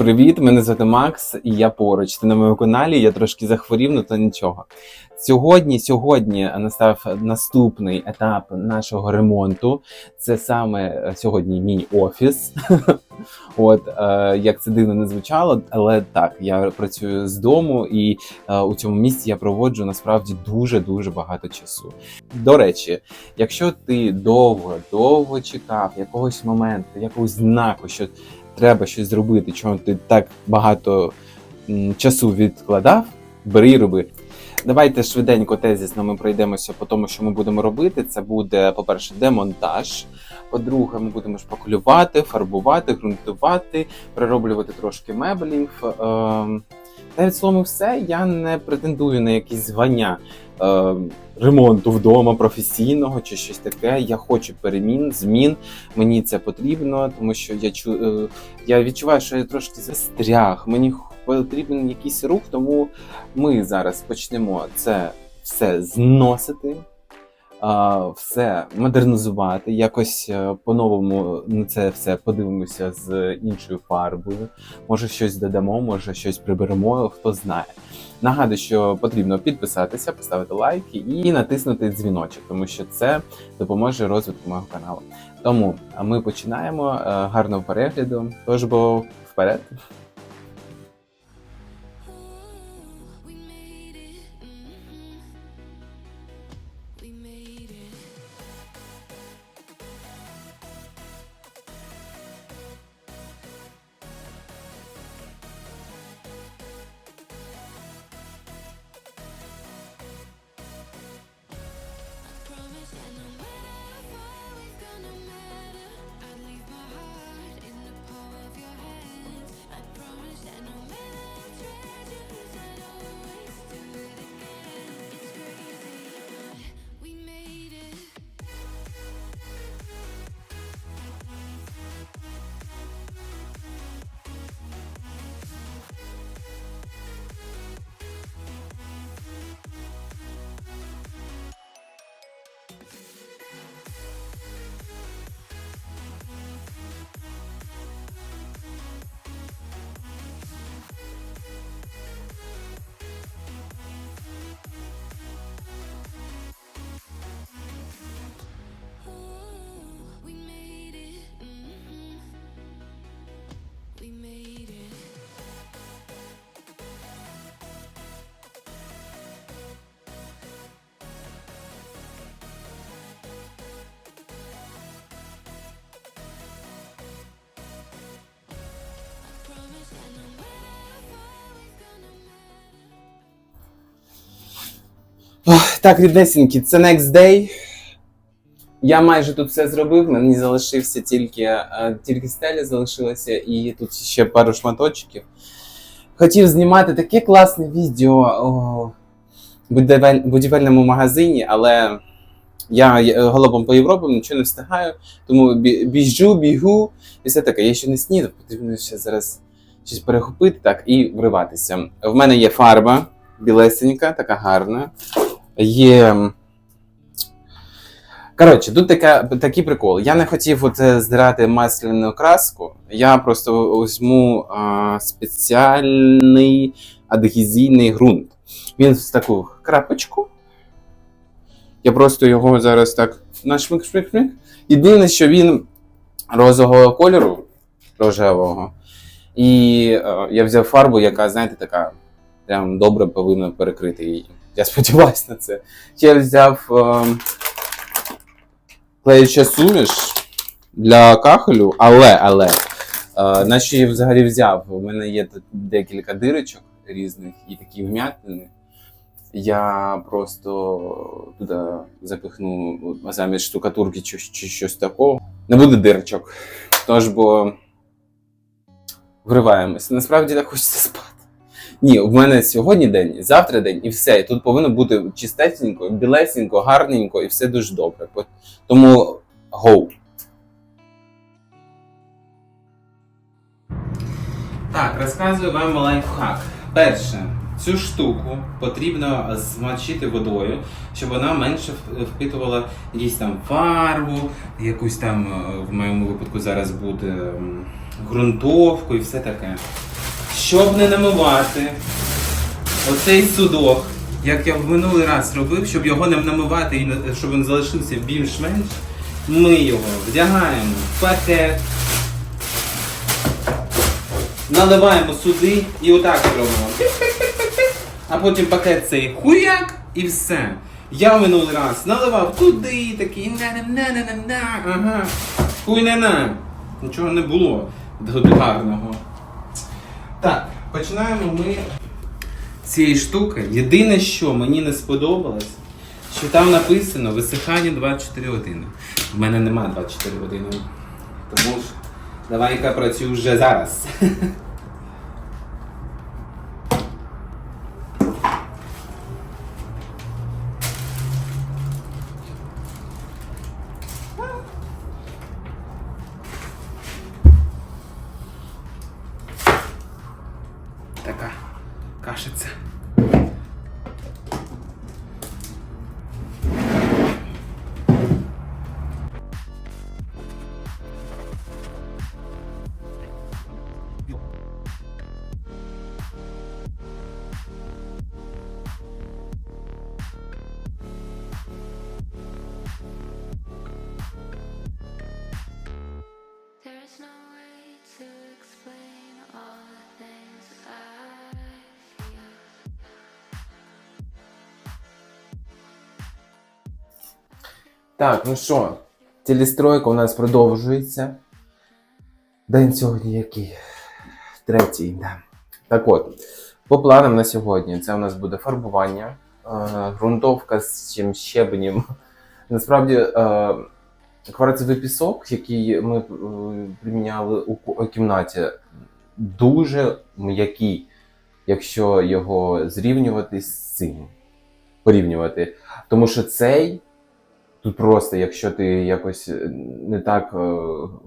Привіт, мене звати Макс, і я поруч. Ти на моєму каналі. Я трошки захворів, але то нічого. Сьогодні, сьогодні настав наступний етап нашого ремонту. Це саме е, сьогодні мій офіс. От е, як це дивно не звучало, але так, я працюю з дому, і е, у цьому місці я проводжу насправді дуже дуже багато часу. До речі, якщо ти довго довго чекав якогось моменту, якогось знаку, що треба щось зробити, чого ти так багато часу відкладав, бери і роби. Давайте швиденько тезісно ми пройдемося по тому, що ми будемо робити. Це буде, по-перше, демонтаж. По-друге, ми будемо шпакулювати, фарбувати, ґрунтувати, перероблювати трошки меблів. Ем, Та словом, все. Я не претендую на якісь звання е, ремонту вдома професійного чи щось таке. Я хочу перемін, змін. Мені це потрібно, тому що я чу, е, я відчуваю, що я трошки застряг. Мені потрібен якийсь рух, тому ми зараз почнемо це все зносити. Все модернізувати, якось е, по-новому на це все подивимося з іншою фарбою. Може, щось додамо, може щось приберемо, хто знає. Нагадую, що потрібно підписатися, поставити лайки і натиснути дзвіночок, тому що це допоможе розвитку мого каналу. Тому ми починаємо. Е, Гарного перегляду. Тож бо вперед. Так, ріднесенькі, це next day. Я майже тут все зробив, мені залишився тільки, е, тільки стеля залишилася, і тут ще пару шматочків. Хотів знімати таке класне відео будівель- будівельному магазині, але я е, голубом по Європі нічого не встигаю, тому біжу, бігу і все таке. Я ще не снідав, потрібно ще зараз щось перехопити так і вриватися. В мене є фарба білесенька, така гарна. Є. Коротше, тут така, такий прикол. Я не хотів оце здирати масляну краску. Я просто візьму а, спеціальний адгезійний ґрунт. Він в таку крапочку. Я просто його зараз так на шмик-шмик-шмик. Єдине, що він розового кольору, рожевого. І е, я взяв фарбу, яка, знаєте, така прям добре повинна перекрити її. Я сподіваюся на це. Я взяв е, клеюча суміш для кахелю, але, але, е, на що я взагалі взяв? У мене є декілька дирочок різних і такі вмятини. Я просто туди запихну замість штукатурки чи, чи щось такого. Не буде дирочок. Тож бо вриваємося. Насправді так хочеться спати. Ні, в мене сьогодні день, завтра день і все. І тут повинно бути чистесенько, білесенько, гарненько і все дуже добре. Тому go. Так, розказую вам лайфхак. Перше, цю штуку потрібно змочити водою, щоб вона менше впитувала якісь там фарбу, якусь там, е, в моєму випадку зараз буде ґрунтовку і все таке. Щоб не намивати оцей судок, як я в минулий раз робив, щоб його не намивати і щоб він залишився більш-менш, ми його вдягаємо в пакет, наливаємо сюди і отак робимо. А потім пакет цей хуяк і все. Я в минулий раз наливав туди, такий на-на-на-на-на, ага. Хуй не на. Нічого не було гарного. Так, починаємо ми з цієї штуки. Єдине, що мені не сподобалось, що там написано висихання 24 години. В мене нема 24 години. Тому ж давай-ка працюю вже зараз. Така кашиця. Так, ну що, телестройка у нас продовжується. День сьогодні який? Третій, да. Так от, по планам на сьогодні це у нас буде фарбування, е, ґрунтовка з чим щебенем. Насправді, е, кварцевий пісок, який ми е, приміняли у кімнаті, дуже м'який, якщо його зрівнювати з цим. Порівнювати. Тому що цей Тут просто, якщо ти якось е, не так е,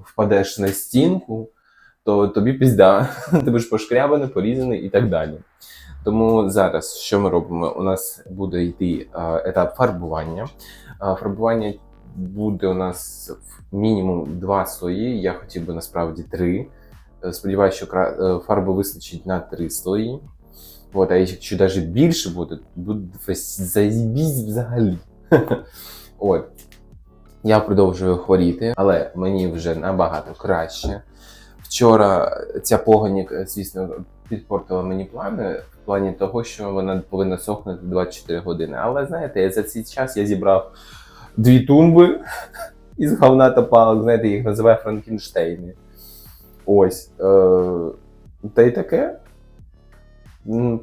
впадеш на стінку, то тобі пізда, ти будеш пошкрябаний, порізаний і так далі. Тому зараз що ми робимо? У нас буде йти е, етап фарбування. Фарбування буде у нас мінімум два слої. Я хотів би насправді три. Сподіваюся, що фарби вистачить на три слої. От, а якщо навіть більше буде, буде весь заїбісь взагалі. От. Я продовжую хворіти, але мені вже набагато краще. Вчора ця погонік, звісно, підпортила мені плани в плані того, що вона повинна сохнути 24 години. Але знаєте, за цей час я зібрав дві тумби із говна та палок, знаєте, їх називаю Франкенштейни. Ось. Е- та й таке.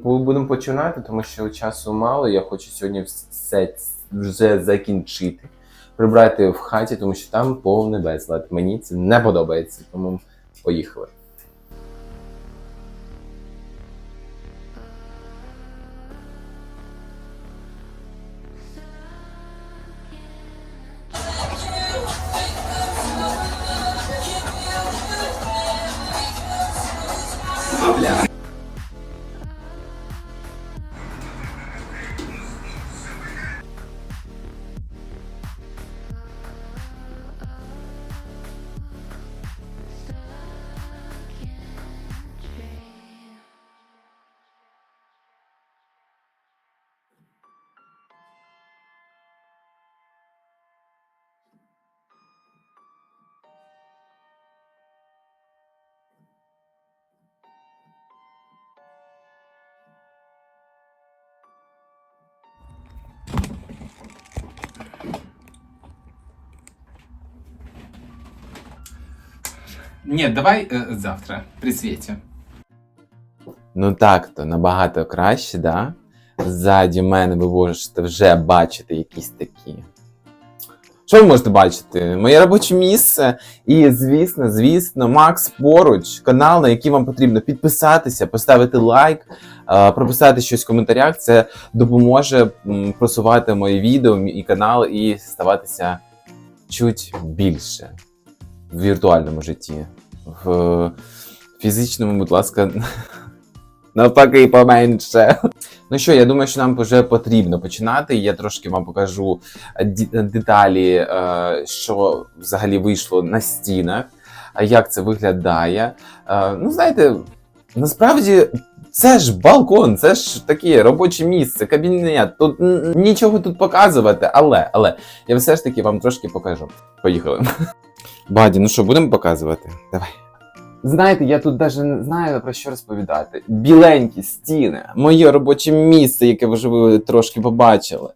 Будемо починати, тому що часу мало. Я хочу сьогодні все вже закінчити. Прибрати в хаті, тому що там повний безлад. Мені це не подобається, тому поїхали. Ні, давай е, завтра при світі. Ну так, то набагато краще, да? Ззаді мене ви можете вже бачити якісь такі. Що ви можете бачити? Моє робоче місце. І, звісно, звісно, Макс поруч, канал, на який вам потрібно підписатися, поставити лайк, е, прописати щось в коментарях. Це допоможе просувати мої відео і канал і ставатися чуть більше в віртуальному житті. В фізичному, будь ласка, навпаки, поменше. Ну що, я думаю, що нам вже потрібно починати. Я трошки вам покажу е, деталі, е, що взагалі вийшло на стінах, а як це виглядає. Е, Ну, знаєте, насправді це ж балкон, це ж таке робоче місце, кабінет. Тут нічого тут показувати, але, але я все ж таки вам трошки покажу. Поїхали. Баді, ну що, будемо показувати? Давай. Знаєте, я тут навіть не знаю про що розповідати. Біленькі стіни, моє робоче місце, яке вже ви трошки побачили.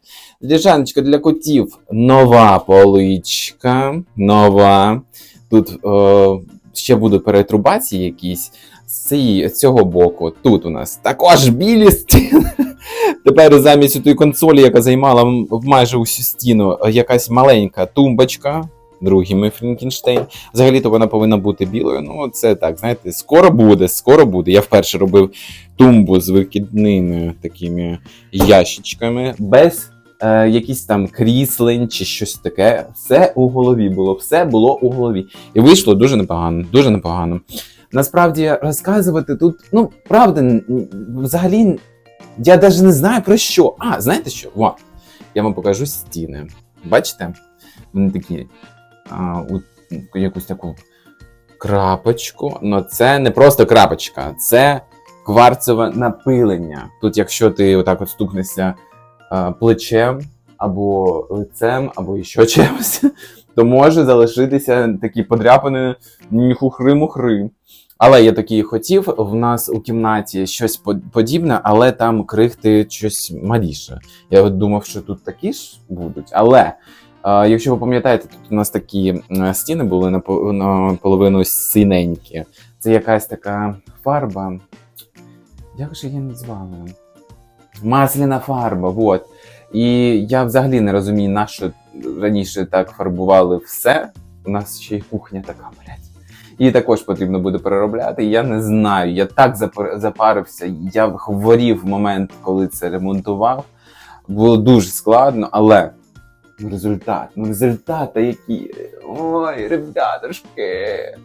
Ліжаночка для котів. Нова поличка. Нова. Тут е, ще будуть перетрубації якісь. З цього боку. Тут у нас також білі стіни. Тепер замість тої консолі, яка займала майже усю стіну, якась маленька тумбочка. Другий Фрінкенштейн. Взагалі-то вона повинна бути білою. Ну, це так, знаєте, скоро буде, скоро буде. Я вперше робив тумбу з викидними такими ящичками, без е, якісь там кріслень чи щось таке. Все у голові було, все було у голові. І вийшло дуже непогано, дуже непогано. Насправді розказувати тут, ну, правда, взагалі, я навіть не знаю про що. А, знаєте що? Во, я вам покажу стіни. Бачите? Вони такі а, у якусь таку крапочку. Ну, це не просто крапочка, це кварцеве напилення. Тут, якщо ти отак от стукнешся а, плечем або лицем, або ще чимось, то може залишитися такі подряпини хухри-мухри. Але я такий хотів. В нас у кімнаті щось подібне, але там крихти щось маліше. Я думав, що тут такі ж будуть. Але якщо ви пам'ятаєте, тут у нас такі стіни були напо- наполовину синенькі. Це якась така фарба. Як же її назвали? Масляна фарба, от. І я взагалі не розумію, на що раніше так фарбували все. У нас ще й кухня така, блядь. Її також потрібно буде переробляти. Я не знаю. Я так запарився. Я хворів в момент, коли це ремонтував. Було дуже складно, але ну, результат, ну результат та які. Ой, ребятушки.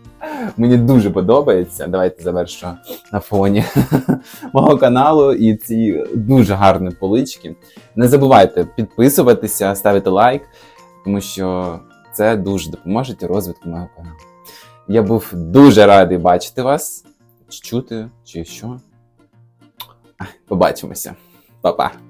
Мені дуже подобається. Давайте завершу на фоні мого каналу і ці дуже гарні полички. Не забувайте підписуватися, ставити лайк, тому що це дуже допоможе розвитку мого каналу. Я був дуже радий бачити вас, чути, чи що. Побачимося. Па-па.